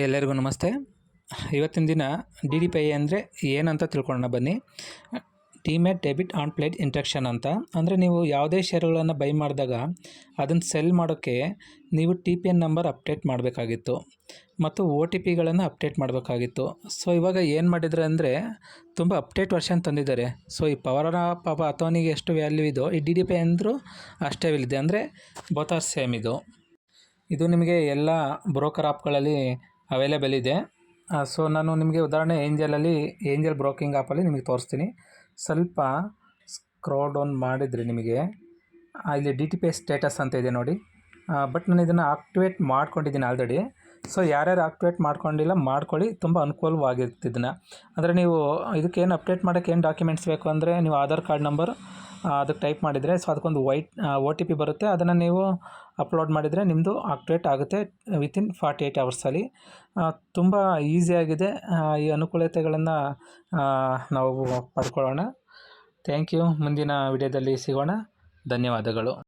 ಎಲ್ಲರಿಗೂ ನಮಸ್ತೆ. ಇವತ್ತಿನ ದಿನ ಡಿ ಡಿ ಪಿ ಐ ಅಂದರೆ ಏನಂತ ತಿಳ್ಕೊಳ್ಳೋಣ ಬನ್ನಿ. Demat debit and pledge instruction ಅಂತ. ಅಂದರೆ ನೀವು ಯಾವುದೇ ಶೇರುಗಳನ್ನು ಬೈ ಮಾಡಿದಾಗ ಅದನ್ನು ಸೆಲ್ ಮಾಡೋಕ್ಕೆ ನೀವು T P N number update ಮಾಡಬೇಕಾಗಿತ್ತು. ಮತ್ತು ಓ ಟಿ ಪಿಗಳನ್ನು ಅಪ್ಡೇಟ್ ಮಾಡಬೇಕಾಗಿತ್ತು. ಸೊ ಇವಾಗ ಏನು ಮಾಡಿದರೆ ಅಂದರೆ ತುಂಬ ಅಪ್ಡೇಟ್ ವರ್ಷನ್ ತಂದಿದ್ದಾರೆ. ಸೊ ಈ ಪವರ್ ಪಾಪ ಅಥವನಿಗೆ ಎಷ್ಟು ವ್ಯಾಲ್ಯೂ ಇದೋ ಈ ಡಿ ಡಿ ಪಿ ಅಂದರೂ ಅಷ್ಟೇ ಇಲ್ಲಿದೆ ಅಂದರೆ ಬೋತಾರ್ ಸೇಮ್ ಇದು. ಇದು ನಿಮಗೆ ಎಲ್ಲ ಬ್ರೋಕರ್ ಆ್ಯಪ್ಗಳಲ್ಲಿ ಅವೈಲೇಬಲ್ ಇದೆ. ಸೊ ನಾನು ನಿಮಗೆ ಉದಾಹರಣೆ ಏಂಜಲಲ್ಲಿ ಏಂಜಲ್ ಬ್ರೋಕಿಂಗ್ ಆ್ಯಪಲ್ಲಿ ನಿಮಗೆ ತೋರಿಸ್ತೀನಿ. ಸ್ವಲ್ಪ ಸ್ಕ್ರೋ ಡೌನ್ ಮಾಡಿದರೆ ನಿಮಗೆ. ಇಲ್ಲಿ D T P S status ಅಂತ ಇದೆ ನೋಡಿ. ಬಟ್ ನಾನು ಇದನ್ನು ಆಕ್ಟಿವೇಟ್ ಮಾಡ್ಕೊಂಡಿದ್ದೀನಿ ಆಲ್ರೆಡಿ ಸೊ ಯಾರ್ಯಾರು ಆಕ್ಟಿವೇಟ್ ಮಾಡ್ಕೊಂಡಿಲ್ಲ ಮಾಡ್ಕೊಳ್ಳಿ, ತುಂಬ ಅನುಕೂಲವಾಗಿರುತ್ತೆ ಇದನ್ನು. ಅಂದರೆ ನೀವು ಇದಕ್ಕೇನು ಅಪ್ಡೇಟ್ ಮಾಡೋಕ್ಕೆ ಏನು ಡಾಕ್ಯುಮೆಂಟ್ಸ್ ಬೇಕು ಅಂದರೆ, ನೀವು ಆಧಾರ್ ಕಾರ್ಡ್ ನಂಬರ್ ಅದಕ್ಕೆ ಟೈಪ್ ಮಾಡಿದರೆ ಸೊ ಅದಕ್ಕೊಂದು ವೈಟ್ ಒ ಟಿ ಪಿ ಬರುತ್ತೆ. ಅದನ್ನು ನೀವು ಅಪ್ಲೋಡ್ ಮಾಡಿದರೆ ನಿಮ್ಮದು ಅಪ್ಡೇಟ್ ಆಗುತ್ತೆ ವಿತಿನ್ ಫಾರ್ಟಿ ಏಯ್ಟ್ ಅವರ್ಸಲ್ಲಿ ತುಂಬ ಈಸಿಯಾಗಿದೆ ಈ ಅನುಕೂಲತೆಗಳನ್ನು ನಾವು ಪಡ್ಕೊಳ್ಳೋಣ. ಥ್ಯಾಂಕ್ ಯು ಮುಂದಿನ ವಿಡಿಯೋದಲ್ಲಿ ಸಿಗೋಣ. ಧನ್ಯವಾದಗಳು.